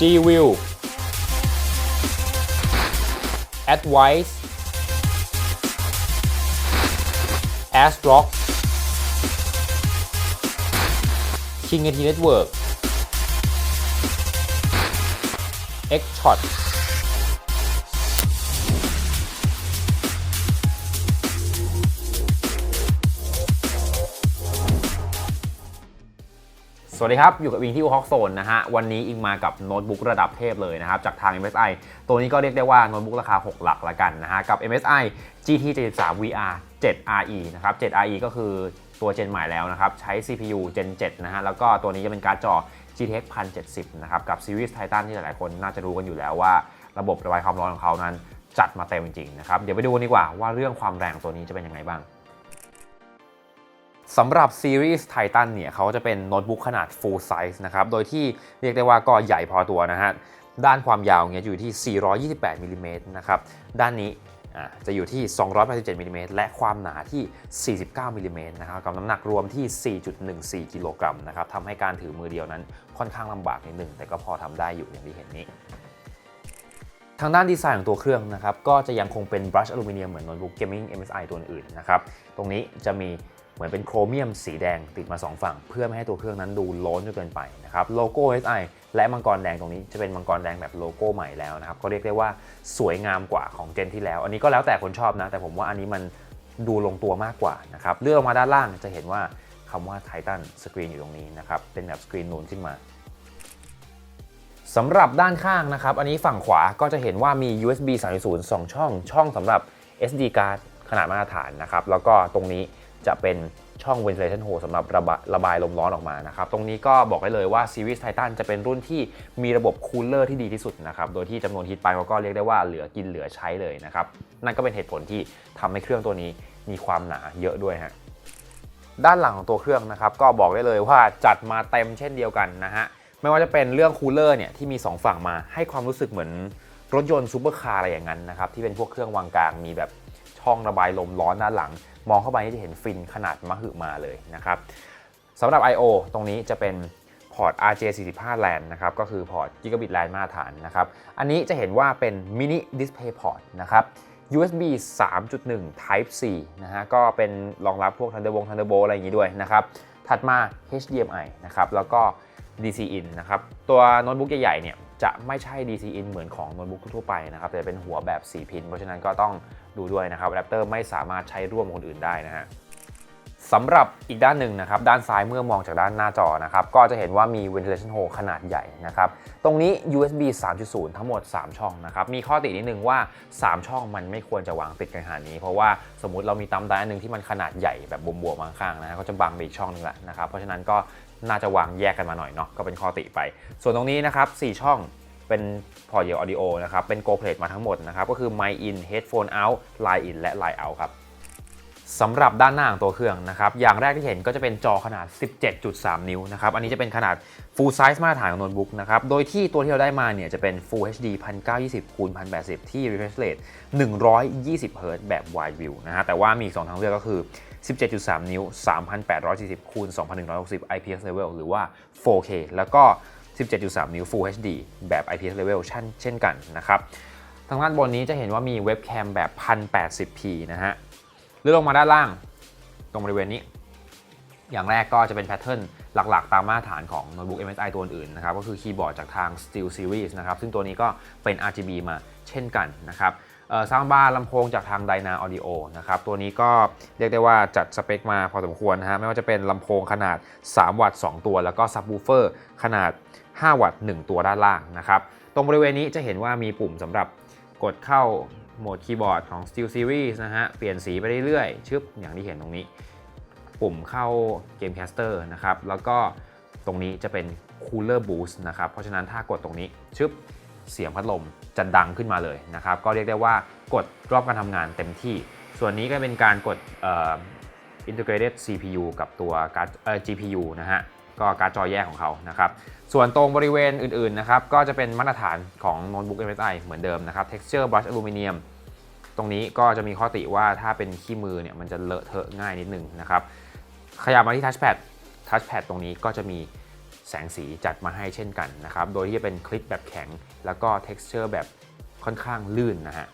G-View Advice ASRock King AT Network X-Shot สวัสดีครับ อยู่กับอิงที่ฮอกโซนนะฮะ วันนี้อิงมากับโน้ตบุ๊กระดับเทพเลยนะครับ จากทาง MSI ตัวนี้ก็เรียกได้ว่าโน้ตบุ๊กราคา 6 หลักละกันนะฮะ กับ MSI GT 73 VR 7 RE นะครับ 7 RE ก็คือตัวเจนใหม่แล้วนะครับ ใช้ CPU Gen 7 นะฮะ แล้วก็ตัวนี้จะเป็นการ์ดจอ GTX 1070 นะครับ กับซีรีส์ Titan ที่หลายๆ คนน่าจะรู้กันอยู่แล้วว่าระบบระบายความร้อนของเขานั้นจัดมาเต็มจริงๆนะครับ เดี๋ยวไปดูกันดีกว่าว่าเรื่องความแรงตัวนี้จะเป็นยังไงบ้าง สำหรับซีรีส์ Titan เนี่ยเขาจะเป็นโน้ตบุ๊กขนาด full size นะครับ โดยที่เรียกได้ว่าก็ใหญ่พอตัวนะฮะ ด้านความยาวเนี่ยอยู่ที่ 428มิลลิเมตรนะครับ ด้านนี้จะอยู่ที่ 287มิลลิเมตรและความหนาที่ 49มิลลิเมตรนะครับกับน้ำหนักรวมที่ 4.14 กิโลกรัมนะครับทำให้การถือมือเดียวนั้นค่อนข้างลำบากนิดหนึ่งแต่ก็พอทำได้อยู่อย่างที่เห็นนี้ทางด้านดีไซน์ของตัวเครื่องนะครับก็จะยังคงเป็นบรัชอลูมิเนียมเหมือนโน้ตบุ๊กเกมมิ่ง MSI ตัวอื่นนะครับ ตรงนี้จะมี เหมือนเป็นโครเมียมสีแดงติดมา 2 ฝั่ง เพื่อไม่ให้ตัวเครื่องนั้นดูล้นจนเกินไปนะครับโลโก้ S I และมังกรแดงตรงนี้จะเป็นมังกรแดงแบบโลโก้ใหม่แล้วนะครับก็เรียกได้ว่าสวยงามกว่าของเจนที่แล้ว อันนี้ก็แล้วแต่คนชอบนะ แต่ผมว่าอันนี้มันดูลงตัวมากกว่านะครับเลื่อนลงมาด้านล่างจะเห็นว่าคำว่า Titan Screen อยู่ตรงนี้นะครับเป็นแบบสกรีนนูนขึ้นมาสำหรับด้านข้างนะครับ อันนี้ฝั่งขวาก็จะเห็นว่ามี USB 3.0 2 ช่อง ช่องสำหรับ SD card ขนาดมาตรฐานนะครับ แล้วก็ตรงนี้ จะเป็นช่อง ventilation hole สำหรับระบายระบายลมร้อนออกมานะครับ ตรงนี้ก็บอกได้เลยว่า Series Titan จะเป็นรุ่นที่มีระบบคูลเลอร์ที่ดีที่สุดนะครับ โดยที่จำนวนฮีทไปเขาก็เรียกได้ว่าเหลือกินเหลือใช้เลยนะครับ นั่นก็เป็นเหตุผลที่ทำให้เครื่องตัวนี้มีความหนาเยอะด้วยฮะ ด้านหลังของตัวเครื่องนะครับ ก็บอกได้เลยว่าจัดมาเต็มเช่นเดียวกันนะฮะ ไม่ว่าจะเป็นเรื่องคูลเลอร์เนี่ยที่มี 2 ฝั่งมาให้ความรู้สึกเหมือนรถยนต์ซูเปอร์คาร์อะไรอย่างนั้นนะครับที่เป็นพวกเครื่องวางกลางมีแบบ ช่องระบายลมร้อนด้านหลัง มองเข้าไปนี่จะเห็นฟินขนาดมหึมาเลยนะครับสำหรับ I/O ตรงนี้จะเป็นพอร์ต RJ45 LAN นะครับ ก็คือพอร์ต Gigabit LAN มาตรฐานนะครับ อันนี้จะเห็นว่าเป็นมินิ Display Port นะครับ USB 3.1 Type C นะฮะ ก็เป็นรองรับพวก Thunderbolt Thunderbolt อะไรอย่างนี้ด้วยนะครับ ถัดมา HDMI นะครับ แล้วก็ DC in นะครับ ตัวโน้ตบุ๊กใหญ่ๆเนี่ย จะไม่ใช่ DC in เหมือนของโน้ตบุ๊กทั่วไปนะครับแต่เป็นหัวแบบ 4 พิน เพราะฉะนั้นก็ต้องดูด้วยนะครับอะแดปเตอร์ไม่สามารถใช้ร่วมคนอื่นได้นะฮะสำหรับอีกด้านหนึ่งนะครับด้านซ้ายเมื่อมองจากด้านหน้าจอนะครับก็จะเห็นว่ามี ventilation hole ขนาดใหญ่นะครับตรงนี้ USB 3.0 ทั้งหมด 3 ช่องนะครับมีข้อตินิดนึงว่า 3 ช่องมันไม่ควรจะวางติดกันขนาดนี้ เพราะว่าสมมติเรามีตำไดอันหนึ่งที่มันขนาดใหญ่แบบบวมๆมาข้างๆนะก็จะบังไปอีกช่องหนึงแหละนะครับเพราะฉะนั้นก็ น่าจะวางแยกกันมาหน่อยเนาะก็เป็นข้อติไป ส่วนตรงนี้นะครับ 4 ช่องเป็นพอร์ตเดียวออดิโอนะครับ เป็น Go Plate มาทั้งหมดนะครับ ก็คือ Mic In Headphone Out Line In และ Line Out ครับสำหรับด้านหน้าของตัวเครื่องนะครับ อย่างแรกที่เห็นก็จะเป็นจอขนาด 17.3 นิ้วนะครับ อันนี้จะเป็นขนาด full size มาตรฐานของโน้ตบุ๊กนะครับ โดยที่ตัวที่เราได้มาเนี่ยจะเป็น Full HD 1920คูณ1080ที่ refresh rate 120 Hz แบบ wide view นะฮะ แต่ว่ามีอีก2ทางเลือกก็คือ 17.3 นิ้ว 3840คูณ2160 IPS level หรือว่า 4K แล้วก็ 17.3 นิ้ว Full HD แบบ IPS level เช่นเช่นกันนะครับทางด้านบนนี้จะเห็นว่ามีเว็บแคมแบบ 1080p นะฮะเลื่อนลงมาด้านล่าง ตรงบริเวณนี้ อย่างแรกก็จะเป็นแพทเทิร์นหลักๆ ตามมาตรฐานของโน้ตบุ๊ก MSI ตัวอื่นนะครับ ก็คือคีย์บอร์ดจากทาง Steel Series นะครับ ซึ่งตัวนี้ก็เป็น RGB มาเช่นกันนะครับ ซาวด์บาร์ลำโพงจากทาง Dyna Audio นะครับตัวนี้ก็เรียกได้ว่าจัดสเปคมาพอสมควรนะฮะไม่ว่าจะเป็นลำโพงขนาด 3 วัตต์ 2 ตัว แล้วก็ซับ w ูเฟอร์ขนาด 5 วัตต์ 1 ตัวด้านล่างนะครับตรงบริเวณนี้จะเห็นว่ามีปุ่มสำหรับกดเข้าโหมดคีย์บอร์ดของ Steel Series นะฮะ เปลี่ยนสีไปเรื่อยๆ ชึบอย่างที่เห็นตรงนี้ ปุ่มเข้า Game Caster นะครับ แล้วก็ตรงนี้จะเป็น Cooler Boost นะครับ เพราะฉะนั้นถ้ากดตรงนี้ ชึบเสียงพัดลม จะดังขึ้นมาเลยนะครับ ก็เรียกได้ว่ากดรอบการทำงานเต็มที่ ส่วนนี้ก็เป็นการกดอ่อ Integrated CPU กับตัวการเอ่อ GPU นะฮะก็การ์ดจอแยกของเขานะครับ ส่วนตรงบริเวณอื่นๆนะครับก็จะเป็นมาตรฐานของโน้ตบุ๊ก MSI เหมือนเดิมนะครับ texture brush aluminum ตรงนี้ก็จะมีข้อติว่าถ้าเป็นขี้มือเนี่ยมันจะเลอะเทอะง่ายนิดนึงนะครับ ขยับมาที่ touchpad touchpad ตรงนี้ก็จะมี แสงสีจัดมาให้เช่นกันนะครับ โดยที่จะเป็นคลิปแบบแข็ง แล้วก็ texture แบบค่อนข้างลื่นนะฮะ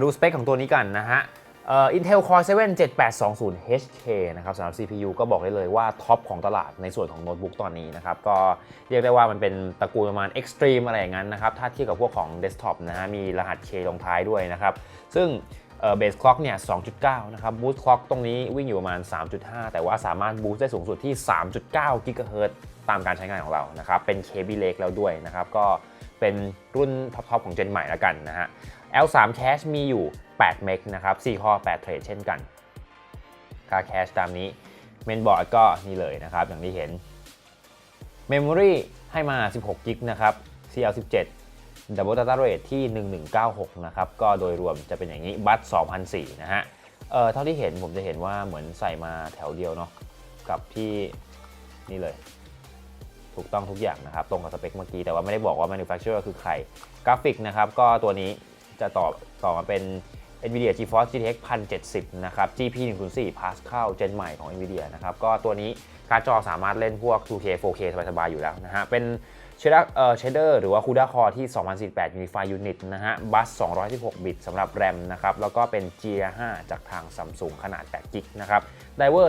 มาดูสเปคของตัวนี้กันนะฮะเอ่อ Intel Core 7 7820 HK นะครับสำหรับ CPU ก็บอกได้เลยว่าท็อปของตลาดในส่วนของโน้ตบุ๊กตอนนี้นะครับ ก็เรียกได้ว่ามันเป็นตระกูลประมาณ Extreme อะไรอย่างนั้นนะครับ ถ้าเทียบกับพวกของ Desktop นะฮะ มีรหัส K ลงท้ายด้วยนะครับ ซึ่งเบสคล็อกเนี่ย 2.9 นะครับ บูสต์คล็อกตรงนี้วิ่งอยู่ประมาณ 3.5 แต่ว่าสามารถบูสต์ได้สูงสุดที่ 3.9 กิกะเฮิรตามการใช้งานของเรานะครับ เป็น KB Lake แล้วด้วยนะครับ ก็เป็นรุ่นท็อปๆของเจนใหม่แล้วกันนะฮะ L3 Cache มีอยู่ 8 เมกนะครับ4ข้อ8 เทรดเช่นกัน ค่าแคชตามนี้ เมนบอร์ดก็นี่เลยนะครับ อย่างที่เห็น Memory ให้มา 16 กิกนะครับ CL17 Double Data Rate ที่ 1196 นะครับ ก็โดยรวมจะเป็นอย่างนี้ บัต2004นะฮะ เออเท่าที่เห็นผมจะเห็นว่าเหมือนใส่มาแถวเดียวเนาะ กับที่นี่เลย ถูกต้องทุกอย่างนะครับ ตรงกับสเปคเมื่อกี้ แต่ว่าไม่ได้บอกว่า manufacturer คือใคร กราฟิกนะครับ ก็ตัวนี้ จะต่อต่อมาเป็น NVIDIA GeForce GTX 1070 นะครับ GP 104 Pascal เจนใหม่ของ NVIDIA นะครับ ก็ตัวนี้การ์ดจอสามารถเล่นพวก 2K 4K สบายๆ อยู่แล้วนะฮะ เป็น Shader เอ่อ Shader หรือว่า CUDA Core ที่ 2048 Unify Unit นะฮะ Bus 216 บิตสำหรับ RAM นะครับ แล้วก็เป็น GDDR5 จากทาง Samsung ขนาด8 g b นะครับ Driver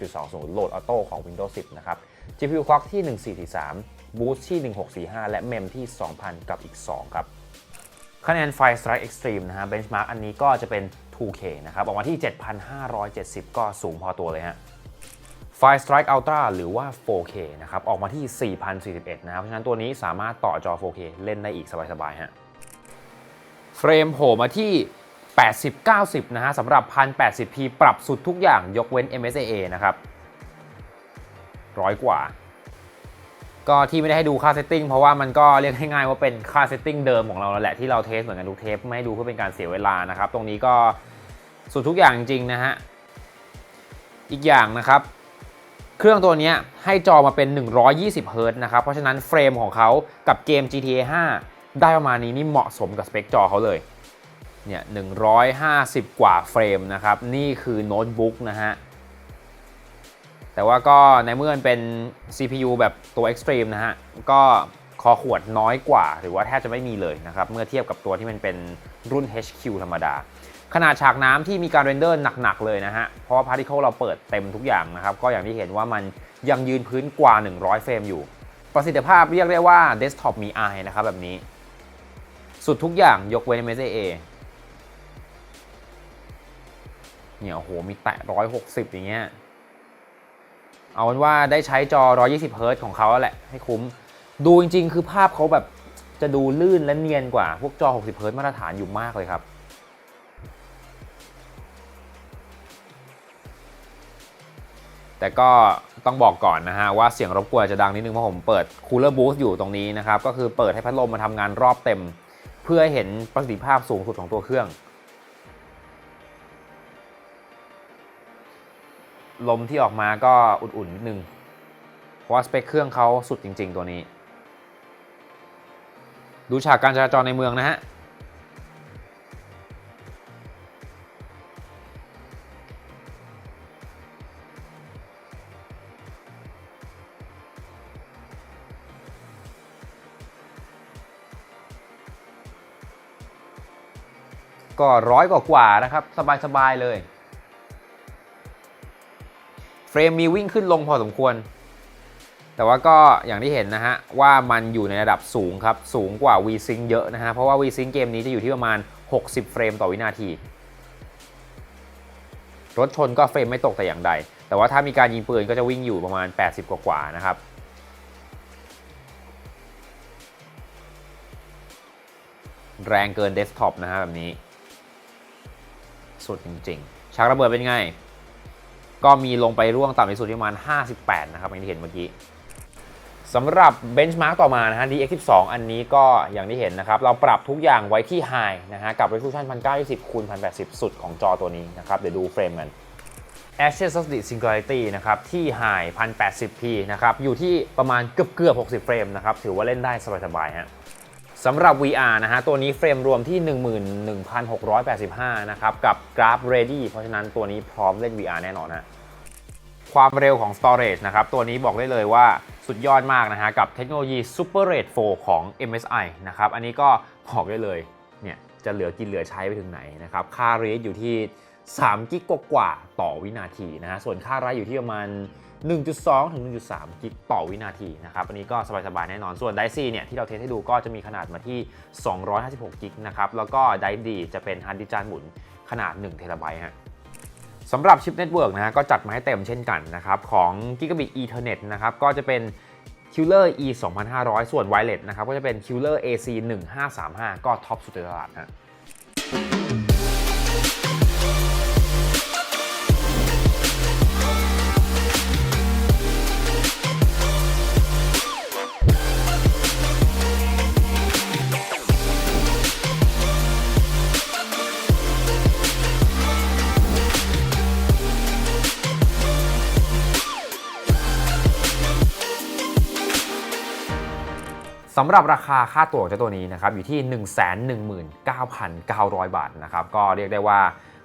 376.20 Load Auto ของ Windows 10 นะครับ GPU Clock ที่ 1443 Boost ที่ 1645 และ MEM ที่ 2000 กับอีก 2 ครับ คะแนนไฟ Strike Extreme นะฮะ Benchmark อันนี้ก็จะเป็น 2K นะครับออกมาที่ 7,570 ก็สูงพอตัวเลยฮะไฟ Strike Ultra หรือว่า 4K นะครับออกมาที่ 4,041 นะครับเพราะฉะนั้นตัวนี้สามารถต่อจอ 4K เล่นได้อีกสบายๆฮะเฟรมโผล่มาที่ 80-90 นะฮะสำหรับ 1080p ปรับสุดทุกอย่างยกเว้น MSAA นะครับร้อยกว่า ก็ที่ไม่ได้ให้ดูค่าเซตติ้งเพราะว่ามันก็เรียกง่ายๆว่าเป็นค่าเซตติ้งเดิมของเราแล้วแหละที่เราเทสเหมือนกันทุกเทปไม่ให้ดูเพื่อเป็นการเสียเวลานะครับ ตรงนี้ก็สุดทุกอย่างจริงๆนะฮะ อีกอย่างนะครับ เครื่องตัวนี้ให้จอมาเป็น 120เฮิร์ตนะครับ เพราะฉะนั้นเฟรมของเขากับเกม GTA 5 ได้ประมาณนี้นี่เหมาะสมกับสเปคจอเขาเลย เนี่ย 150 กว่าเฟรมนะครับ นี่คือโน้ตบุ๊กนะฮะ แต่ว่าก็ในเมื่อมันเป็น CPU แบบตัว Extreme นะฮะ ก็คอขวดน้อยกว่า หรือว่าแทบจะไม่มีเลยนะครับ เมื่อเทียบกับตัวที่มันเป็นรุ่น HQ ธรรมดา ขนาดฉากน้ำที่มีการเรนเดอร์หนัก ๆ เลยนะฮะ เพราะว่า Particle เราเปิดเต็มทุกอย่างนะครับ ก็อย่างที่เห็นว่ามันยังยืนพื้นกว่า 100 เฟรมอยู่ ประสิทธิภาพเรียกได้ว่า Desktop มี i นะครับแบบนี้ สุดทุกอย่างยกเว้น MSA เนี่ยโอ้โหมีแตะ160 อย่างเงี้ย เอาเป็นว่าได้ใช้จอ 120เฮิร์ของเขาแหละให้คุ้ม ดูจริง ๆ คือภาพเขาแบบจะดูลื่นและเนียนกว่า พวกจอ 60เฮิร์มาตรฐานอยู่มากเลยครับแต่ก็ต้องบอกก่อนนะฮะว่าเสียงรบกวนจะดังนิดนึงเพราะผมเปิด Cooler Boost อยู่ตรงนี้นะครับ ก็คือเปิดให้พัดลมมาทำงานรอบเต็ม เพื่อเห็นประสิทธิภาพสูงสุดของตัวเครื่อง ลมที่ออกมาก็อุ่นๆนิดนึง เพราะว่าสเปคเครื่องเขาสุดจริง ๆ ตัวนี้ ดูฉากการจราจรในเมืองนะฮะ ก็ร้อยกว่าๆนะครับ สบาย ๆ เลย เฟรมมีวิ่งขึ้นลงพอสมควร แต่ว่าก็อย่างที่เห็นนะฮะ ว่ามันอยู่ในระดับสูงครับ สูงกว่า VSync เยอะนะฮะ เพราะว่า VSync เกมนี้จะอยู่ที่ประมาณ 60 เฟรมต่อวินาที รถชนก็เฟรมไม่ตกแต่อย่างใด แต่ว่าถ้ามีการยิงปืนก็จะวิ่งอยู่ประมาณ 80 กว่าๆนะครับแรงเกินเดสก์ท็อปนะฮะแบบนี้ สุดจริงๆฉากระเบิดเป็นไง ก็มีลงไปร่วงต่ำที่สุดที่ประมาณ 58 นะครับอย่างที่เห็นเมื่อกี้สำหรับเบนช์มาร์กต่อมานะฮะ DX12 อันนี้ก็อย่างที่เห็นนะครับ เราปรับทุกอย่างไว้ที่ High นะฮะ กับ Resolution 1920คูณ1080 สุดของจอตัวนี้นะครับ เดี๋ยวดูเฟรมกัน a s h e s d Singularity นะครับ ที่ High 1080p นะครับ อยู่ที่ประมาณเกือบเกือบ60 เฟรมนะครับ ถือว่าเล่นได้สบายๆฮะ สำหรับ VR นะฮะ ตัวนี้เฟรมรวมที่ 11,685 นะครับ กับ Graph Ready เพราะฉะนั้นตัวนี้พร้อมเล่น VR แน่นอนฮะความเร็วของ storage นะครับ ตัวนี้บอกได้เลยว่าสุดยอดมากนะฮะ กับเทคโนโลยี SuperRate 4 ของ MSI นะครับ อันนี้ก็บอกได้เลย เนี่ย จะเหลือกินเหลือใช้ไปถึงไหนนะครับ ค่า rate อยู่ที่3กิกกว่าต่อวินาทีนะฮะ ส่วนค่าไรอยู่ที่ประมาณ 1.2 ถึง 1.3 กิกต่อวินาทีนะครับอันนี้ก็สบายๆแน่นอน ส่วน d i c e เนี่ยที่เราเทสให้ดูก็จะมีขนาดมาที่ 256 กิกนะครับ แล้วก็ d i c e D จะเป็นฮาร์ดดิจานหมุนขนาด1เทราไบต์ฮะสำหรับชิปเน็ตเวิร์กนะฮะก็จัดมาให้เต็มเช่นกันนะครับของ Gigabit Ethernet นะครับก็จะเป็น Killer E 2500 ส่วน Wireless นะครับก็จะเป็น Killer AC 1535 ก็ท็อปสุดในตลาดนะ สำหรับราคาค่าตั๋วของเจ้าตัวนี้นะครับอยู่ที่ 119,900 บาทนะครับก็เรียกได้ว่า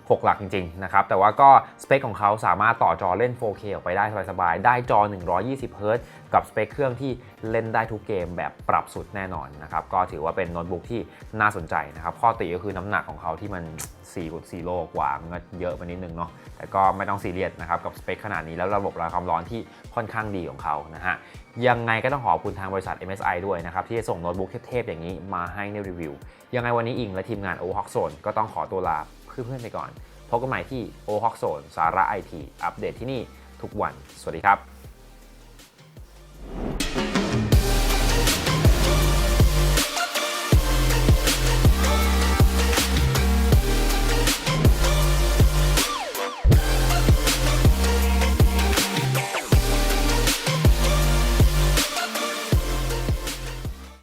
6 หลักจริงๆนะครับแต่ว่าก็สเปคของเขาสามารถต่อจอเล่น 4K ออกไปได้สบายๆ ได้จอ 120 Hz กับสเปคเครื่องที่เล่นได้ทุกเกมแบบปรับสุดแน่นอนนะครับก็ถือว่าเป็นโน้ตบุ๊กที่น่าสนใจนะครับข้อติก็คือน้ำหนักของเขาที่มัน 4 4 โลกว่ามันก็เยอะไปนิดนึงเนาะแต่ก็ไม่ต้องซีเรียสนะครับกับสเปคขนาดนี้แล้วระบบระบายความร้อนที่ค่อนข้างดีของเขานะฮะ ยังไงก็ต้องขอบคุณทางบริษัท MSI ด้วยนะครับ ที่ส่งโน้ตบุ๊กเทพๆอย่างนี้มาให้ในรีวิว ยังไงวันนี้อิงและทีมงาน o h o k Zone ก็ต้องขอตัวลาเพื่อนๆไปก่อน พบกันใหม่ที่ o h o k Zone สาระไอทีอัปเดตที่นี่ทุกวัน สวัสดีครับ